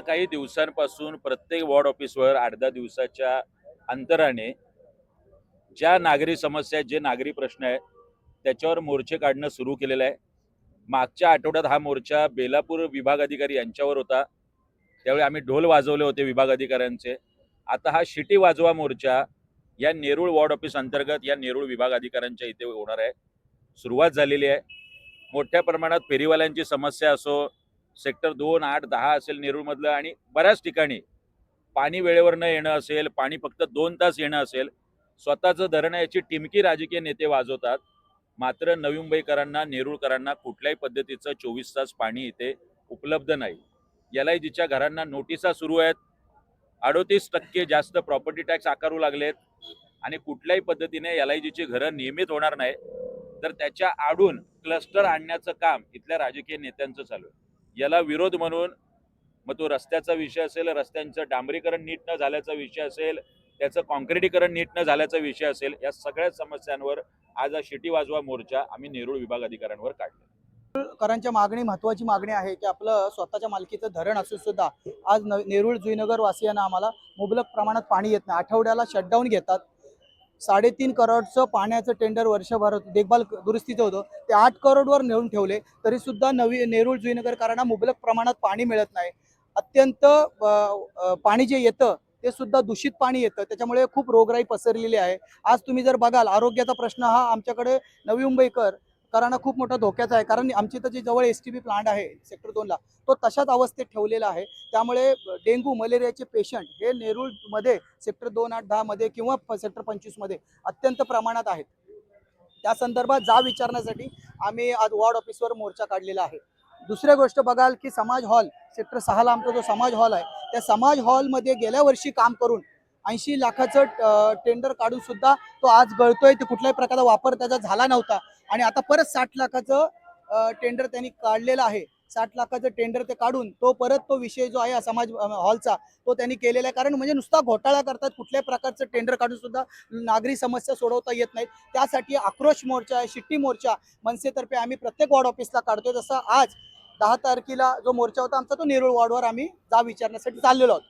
गेल्या काही दिवसांपासून प्रत्येक वॉर्ड ऑफिसवर आठ दहा दिवसाच्या अंतराने ज्या नागरी समस्या आहेत, जे नागरी प्रश्न आहेत त्याच्यावर मोर्चे काढणं सुरू केलेलं आहे. मागच्या आठवड्यात हा मोर्चा बेलापूर विभाग अधिकारी यांच्यावर होता. त्यावेळी आम्ही ढोल वाजवले होते विभाग अधिकाऱ्यांचे आता हा शिटी वाजवा मोर्चा या नेरूळ वॉर्ड ऑफिस अंतर्गत या नेरूळ विभाग अधिकाऱ्यांच्या इथे होणार आहे. सुरुवात झालेली आहे. मोठ्या प्रमाणात फेरीवाल्यांची समस्या असो सेक्टर दोन आठ दहा असेल नेरूळमधलं आणि बऱ्याच ठिकाणी पाणी वेळेवर न येणं असेल पाणी फक्त दोन तास येणं असेल स्वतःचं धरण याची टिमकी राजकीय नेते वाजवतात. मात्र नवी मुंबईकरांना नेरूळकरांना कुठल्याही पद्धतीचं चोवीस तास पाणी इथे उपलब्ध नाही. एल जिच्या घरांना नोटिसा सुरू आहेत. अडोतीस टक्के जास्त प्रॉपर्टी टॅक्स आकारू लागलेत आणि कुठल्याही पद्धतीने एल आय जीची घरं नियमित होणार नाही तर त्याच्या आडून क्लस्टर आणण्याचं काम इथल्या राजकीय नेत्यांचं चालू आहे. याला विरोध म्हणून मग तो रस्त्याचा विषय असेल रस्त्यांचं डांबरीकरण नीट न झाल्याचा विषय असेल त्याचं कॉन्क्रिटीकरण नीट न झाल्याचा विषय असेल या सगळ्या समस्यांवर आज हा शिटी वाजवा मोर्चा आम्ही नेरूळ विभाग अधिकाऱ्यांवर काढला. करांच्या मागणी महत्वाची मागणी आहे की आपलं स्वतःच्या मालकीचं धरण असून सुद्धा आज नेरूळ जुईनगर वासियांना आम्हाला मुबलक प्रमाणात पाणी येत नाही. आठवड्याला शटडाऊन घेतात. साडेतीन करोडचं पाण्याचं टेंडर वर्षभर देखभाल दुरुस्तीचं होतं. ते आठ करोडवर नेऊन ठेवले तरीसुद्धा नवी नेरूळ जुईनगरकरांना मुबलक प्रमाणात पाणी मिळत नाही. अत्यंत पाणी जे येतं ते सुद्धा दूषित पाणी येतं. त्याच्यामुळे खूप रोगराई पसरलेली आहे. आज तुम्ही जर बघाल आरोग्याचा प्रश्न हा आमच्याकडे नवी मुंबईकर कारण खूप मोठा धोक्याचं आहे. कारण आमची तर जी जवळ एस टी बी प्लांट आहे सेक्टर दोनला तो तशाच अवस्थेत ठेवलेला आहे. त्यामुळे डेंग्यू मलेरियाचे पेशंट हे नेरूळमध्ये सेक्टर दोन आठ दहामध्ये किंवा सेक्टर पंचवीसमध्ये अत्यंत प्रमाणात आहेत. त्या संदर्भात जा विचारण्यासाठी आम्ही आज वॉर्ड ऑफिसवर मोर्चा काढलेला आहे. दुसरी गोष्ट बघाल की समाज हॉल सेक्टर सहाला आमचा जो समाज हॉल आहे त्या समाज हॉलमध्ये गेल्या वर्षी काम करून ऐंशी लाखाचं टेंडर काढून सुद्धा तो आज गळतोय. ते कुठल्याही प्रकारचा वापर त्याचा झाला नव्हता. आणि आता परत साठ लाखाचं टेंडर त्यांनी काढलेलं आहे. साठ लाखाचं टेंडर ते काढून तो परत तो विषय जो आहे समाज हॉलचा तो त्यांनी केलेला आहे. कारण म्हणजे नुसता घोटाळा करतात. कुठल्याही प्रकारचं टेंडर काढून सुद्धा नागरी समस्या सोडवता येत नाहीत. त्यासाठी आक्रोश मोर्चा आहे शिट्टी मोर्चा. मनसेतर्फे आम्ही प्रत्येक वॉर्ड ऑफिसला काढतोय. जसं आज दहा तारखेला जो मोर्चा होता आमचा तो नेरुळ वॉर्डवर आम्ही जा विचारण्यासाठी चाललेलो आहोत.